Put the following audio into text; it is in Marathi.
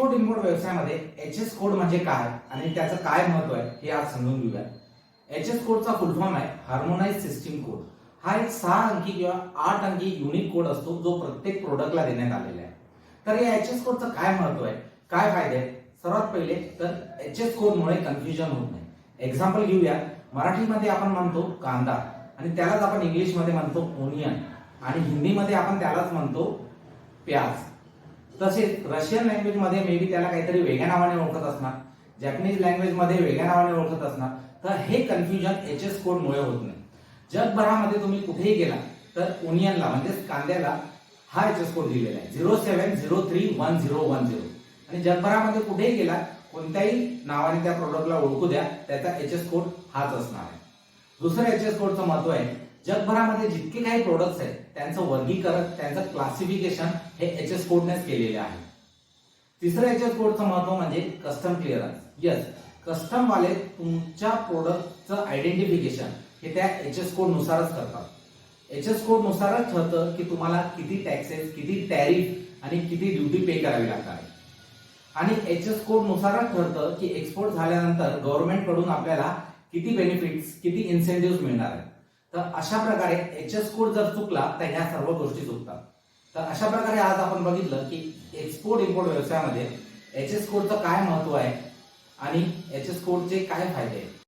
एक्सपोर्ट इम्पोर्ट व्यवसायामध्ये एच एस कोड म्हणजे काय आणि त्याचं काय महत्त्व आहे हे आज समजून घेऊया एच एस कोडचा फुल फॉर्म आहे हार्मोनाइज सिस्टीम कोड हा एक सहा अंकी किंवा आठ अंकी युनिक कोड असतो जो प्रत्येक प्रोडक्टला देण्यात आलेला आहे. तर या एच एस कोडचं काय महत्त्व आहे? काय फायदे आहेत? सर्वात पहिले तर एच एस कोडमुळे कन्फ्युजन होत नाही. एक्झाम्पल घेऊया. मराठीमध्ये आपण म्हणतो कांदा आणि त्यालाच आपण इंग्लिशमध्ये म्हणतो ओनियन आणि हिंदीमध्ये आपण त्यालाच म्हणतो प्याज. तसेच रशियन लँग्वेजमध्ये मे बी त्याला काहीतरी वेगळ्या नावाने ओळखत असणार. जॅपनीज लँग्वेजमध्ये वेगळ्या नावाने ओळखत असणार. तर हे कन्फ्युजन एच एस कोड मुळे होत नाही. जगभरामध्ये तुम्ही कुठेही गेला तर ओनियनला म्हणजेच कांद्याला हा एच एस कोड दिलेला आहे. Zero seven zero three one zero one zero आणि जगभरामध्ये कुठेही गेला कोणत्याही नावाने त्या प्रोडक्टला ओळखू द्या त्याचा एच एस कोड हाच असणार आहे. दुसरं एच एस कोडचं महत्त्व आहे जगभरामध्ये जितके काही प्रोडक्ट्स आहेत त्यांचं वर्गीकरण त्यांचं क्लासिफिकेशन हे एच एस कोडनेच केलेले आहे. तिसरं एच एस कोडचं महत्त्व म्हणजे कस्टम क्लिअरन्स येस कस्टम वाले तुमच्या प्रोडक्टचं आयडेंटिफिकेशन हे त्या एच एस कोड नुसारच करतात. एच एस कोड नुसारच ठरतं की तुम्हाला किती टॅक्सेस किती टॅरिफ आणि किती ड्युटी पे करावी लागणार आहे. आणि एच एस कोड नुसारच ठरतं की एक्सपोर्ट झाल्यानंतर गव्हर्नमेंटकडून आपल्याला किती बेनिफिट्स किती इन्सेंटिव्ह मिळणार आहेत. तर अशा प्रकारे एच एस कोड जर चुकला तर ह्या सर्व गोष्टी चुकतात. तर अशा प्रकारे आज आपण बघितलं की एक्सपोर्ट इम्पोर्ट व्यवसायामध्ये एच एस कोडचं काय महत्त्व आहे आणि एच एस कोडचे काय फायदे आहेत?